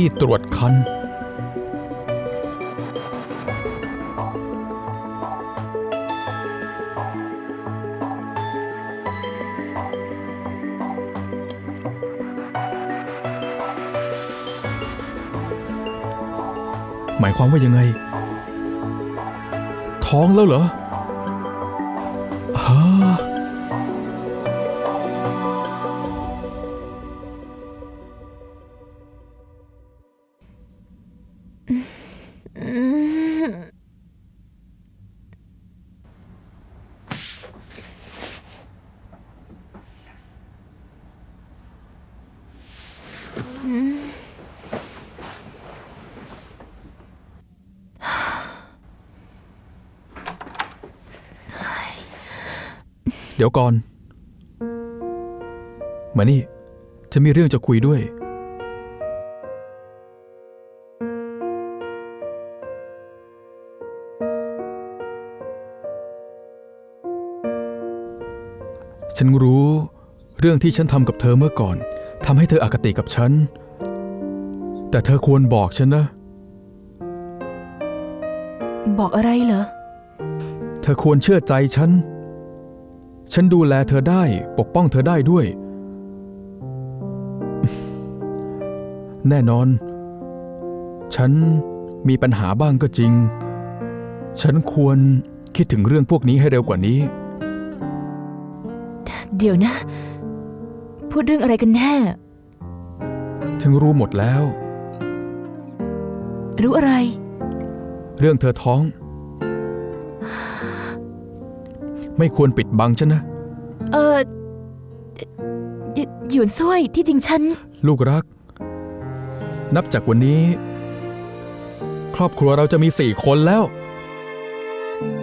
ที่ตรวจคัน หมายความว่ายังไง ท้องแล้วเหรอ เดี๋ยวก่อน มานี่ ฉันมีเรื่องจะคุยด้วย ฉันรู้เรื่องที่ฉันทำกับเธอเมื่อก่อนทำให้เธออคติกับฉัน แต่เธอควรบอกฉันนะ บอกอะไรเหรอ เธอควรเชื่อใจฉัน ฉันดูแลเธอได้ ปกป้องเธอได้ด้วย แน่นอน ฉันมีปัญหาบ้างก็จริง ฉันควรคิดถึงเรื่องพวกนี้ให้เร็วกว่านี้ เดี๋ยวนะ พูดเรื่องอะไรกันแน่ ฉันรู้หมดแล้ว รู้อะไร เรื่องเธอท้อง ไม่ควรปิดบังฉันนะ เออหยหยวนซ้วยที่จริงฉัน ลูกรัก นับจากวันนี้ ครอบครัวเราจะมีสี่คนแล้ว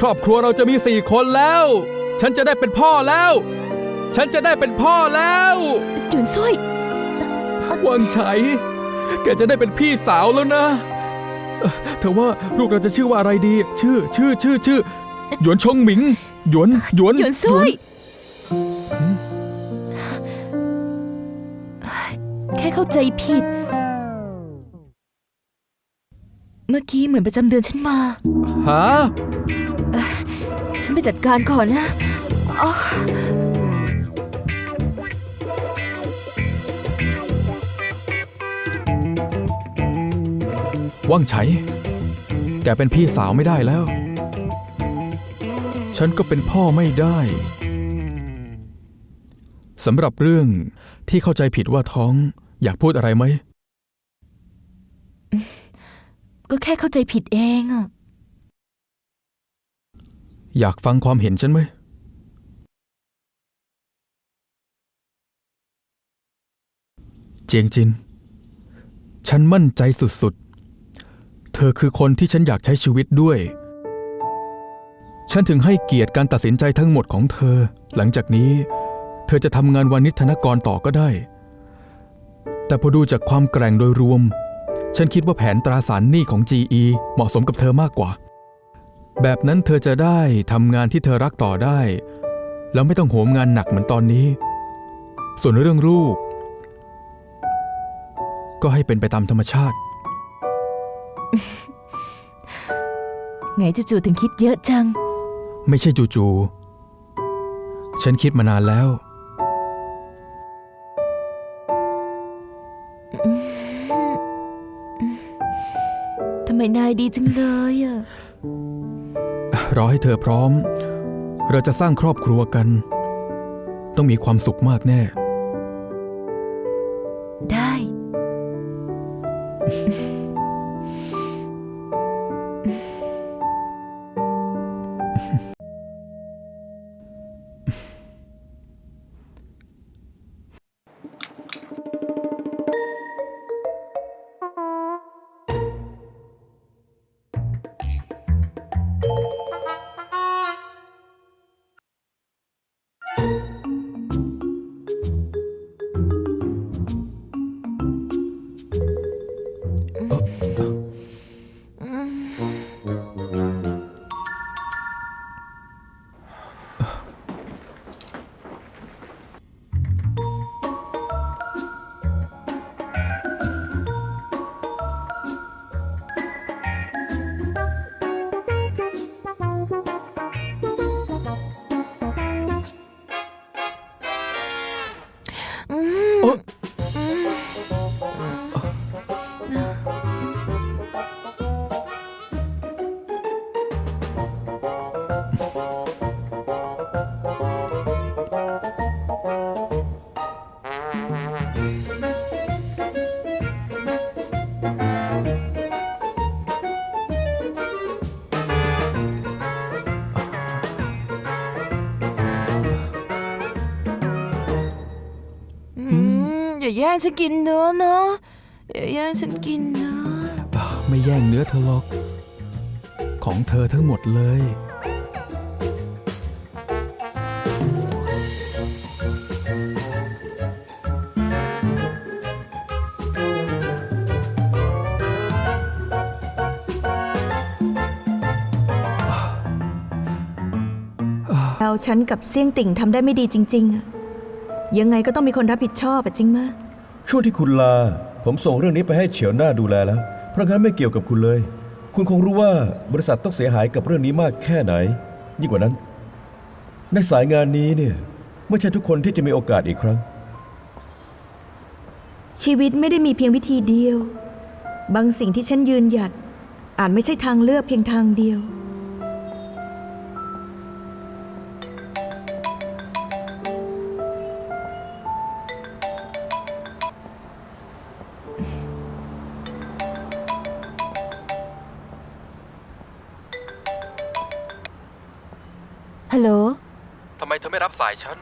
ครอบครัวเราจะมีสี่คนแล้ว ฉันจะได้เป็นพ่อแล้ว ฉันจะได้เป็นพ่อแล้วหยวนซ้วย วังไฉแกจะได้เป็นพี่สาวแล้วนะเอ่อเธอว่าลูกเราจะชื่อว่าอะไรดี ชื่อ ชื่อ ชื่อ ชื่อ หยวนชงหมิง หยวนหยวนหยวนซ้วยแค่เข้าใจผิด เมื่อกี้เหมือนประจำเดือนฉันมาหาฉันไปจัดการก่อนนะอ๋อว่างไฉแกเป็นพี่สาวไม่ได้แล้ว ฉันก็เป็นพ่อไม่ได้สำหรับเรื่องที่เข้าใจผิดว่าท้อง อยากพูดอะไรไหม ก็แค่เข้าใจผิดเองอะอยากฟังความเห็นฉันไหม เจียงจิน ฉันมั่นใจสุดๆ เธอคือคนที่ฉันอยากใช้ชีวิตด้วย ฉันถึงให้เกียรติการตัดสินใจทั้งหมดของเธอ หลังจากนี้ เธอจะทำงานวานิธนกรต่อก็ได้ แต่พอดูจากความแกร่งโดยรวม ฉันคิดว่าแผนตราสารหนี้ของ GE เหมาะสมกับเธอมากกว่า แบบนั้นเธอจะได้ทำงานที่เธอรักต่อได้ แล้วไม่ต้องโหมงานหนักเหมือนตอนนี้ ส่วนเรื่องลูก ก็ให้เป็นไปตามธรรมชาติ ไงจู่ๆถึงคิดเยอะจัง ไม่ใช่จู่ๆ ฉันคิดมานานแล้ว ทำไมนายดีจังเลยอะรอให้เธอพร้อม เราจะสร้างครอบครัวกัน ต้องมีความสุขมากแน่ อืม แย่งฉันกินเนื้อนะอย่าแย่งฉันกินเนื้ออ่าไม่แย่งเนื้อเธอหรอก ของเธอทั้งหมดเลยเราฉันกับเสี่ยงติ่งทำได้ไม่ดีจริงๆอะยังไงก็ต้องมีคนรับผิดชอบอะจริงมะ ช่วงที่คุณลา ผมส่งเรื่องนี้ไปให้เฉียวหน้าดูแลแล้ว เพราะงั้นไม่เกี่ยวกับคุณเลย คุณคงรู้ว่าบริษัทต้องเสียหายกับเรื่องนี้มากแค่ไหน ยิ่งกว่านั้น ในสายงานนี้เนี่ยไม่ใช่ทุกคนที่จะมีโอกาสอีกครั้ง ชีวิตไม่ได้มีเพียงวิธีเดียว บางสิ่งที่ฉันยืนหยัดอาจไม่ใช่ทางเลือกเพียงทางเดียว ฮัลโหล ทำไมเธอไม่รับสายฉัน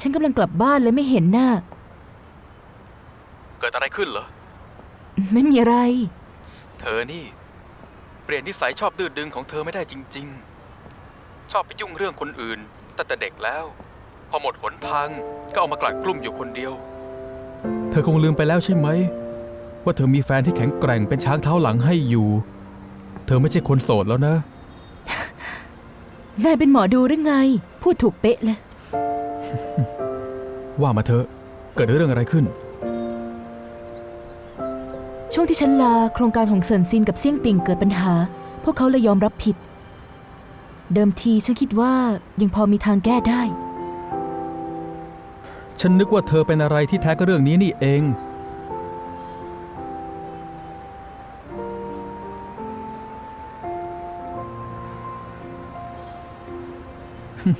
ฉันกำลังกลับบ้านเลยไม่เห็นหน้า เกิดอะไรขึ้นเหรอ ไม่มีอะไร เธอนี่ เปลี่ยนนิสัยชอบดื้อดึงของเธอไม่ได้จริง ๆ ชอบไปยุ่งเรื่องคนอื่นตั้งแต่เด็กแล้ว พอหมดหนทางก็เอามากลัดกลุ่มอยู่คนเดียว เธอคงลืมไปแล้วใช่ไหม ว่าเธอมีแฟนที่แข็งแกร่งเป็นช้างเท้าหลังให้อยู่ เธอไม่ใช่คนโสดแล้วนะ นายเป็นหมอดูหรือไง พูดถูกเป๊ะเลย ว่ามาเถอะ เกิดเรื่องอะไรขึ้น ช่วงที่ฉันลาโครงการของเซินซินกับเซี่ยงติงเกิดปัญหา พวกเขาเลยยอมรับผิด เดิมทีฉันคิดว่ายังพอมีทางแก้ได้ ฉันนึกว่าเธอเป็นอะไรที่แท้ก็เรื่องนี้นี่เอง ยา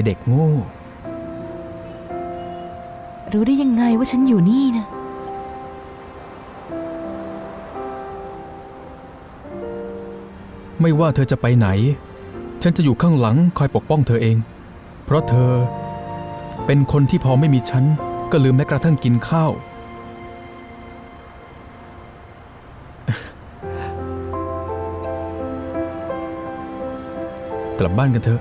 ยเด็กโง่ รู้ได้ยังไงว่าฉันอยู่นี่นะ ไม่ว่าเธอจะไปไหน ฉันจะอยู่ข้างหลังคอยปกป้องเธอเอง เพราะเธอเป็นคนที่พอไม่มีฉัน ก็ลืมแม้กระทั่งกินข้าว กลับบ้านกันเถอะ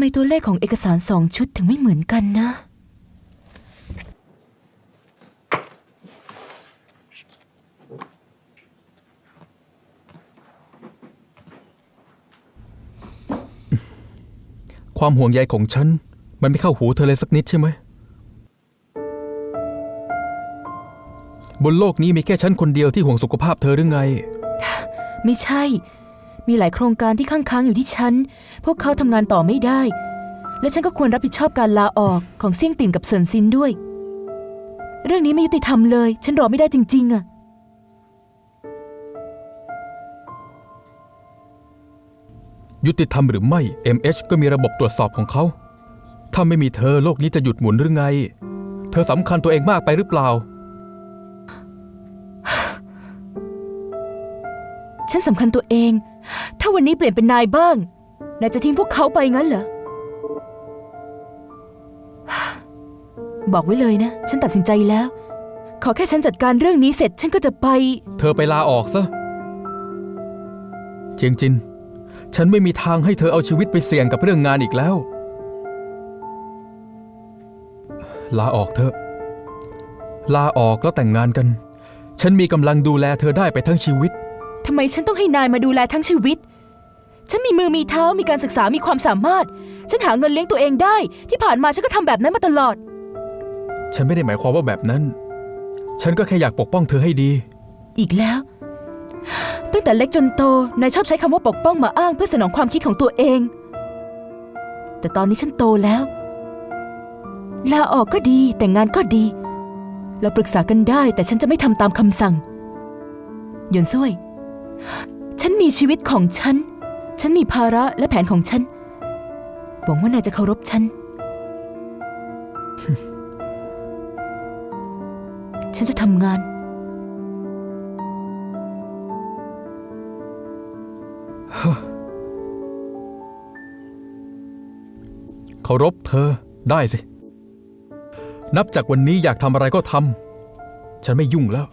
ไมตัวเลขของเอกสารสองชุดถึงไม่เหมือนกันนะ ความห่วงใยของฉัน มันไม่เข้าหูเธอเลยสักนิดใช่ไหม บนโลกนี้มีแค่ฉันคนเดียวที่ห่วงสุขภาพเธอหรือไง ไม่ใช่ มีหลายโครงการที่ค้างๆอยู่ที่ฉัน พวกเขาทำงานต่อไม่ได้ และฉันก็ควรรับผิดชอบการลาออกของเซี่ยงติ่งกับเซินซินด้วย เรื่องนี้ไม่ยุติธรรมเลย ฉันรอไม่ได้จริง ๆอะฉยุติธรรมหรือไม่ MH ก็มีระบบตรวจสอบของเขา ถ้าไม่มีเธอโลกนี้จะหยุดหมุนหรือไง เธอสำคัญตัวเองมากไปหรือเปล่า ฉันสำคัญตัวเอง ถ้าวันนี้เปลี่ยนเป็นนายบ้าง นายจะทิ้งพวกเขาไปงั้นเหรอ บอกไว้เลยนะ ฉันตัดสินใจแล้ว ขอแค่ฉันจัดการเรื่องนี้เสร็จ ฉันก็จะไป เธอไปลาออกซะ เจียงจิน ฉันไม่มีทางให้เธอเอาชีวิตไปเสี่ยงกับเรื่องงานอีกแล้ว ลาออกเถอะ ลาออกแล้วแต่งงานกัน ฉันมีกำลังดูแลเธอได้ไปทั้งชีวิต ทำไมฉันต้องให้นายมาดูแลทั้งชีวิต ฉันมีมือมีเท้ามีการศึกษามีความสามารถ ฉันหาเงินเลี้ยงตัวเองได้ ที่ผ่านมาฉันก็ทำแบบนั้นมาตลอด ฉันไม่ได้หมายความว่าแบบนั้น ฉันก็แค่อยากปกป้องเธอให้ดี อีกแล้ว ตั้งแต่เล็กจนโตนายชอบใช้คำว่าปกป้องมาอ้างเพื่อสนองความคิดของตัวเอง แต่ตอนนี้ฉันโตแล้ว ลาออกก็ดี แต่งงานก็ดี เราปรึกษากันได้ แต่ฉันจะไม่ทำตามคำสั่งหยวนซุย ฉันมีชีวิตของฉัน ฉันมีภาระและแผนของฉัน หวังว่านายจะเคารพฉัน ฉันจะทำงาน เคารพเธอได้สิ นับจากวันนี้อยากทำอะไรก็ทำ ฉันไม่ยุ่งแล้ว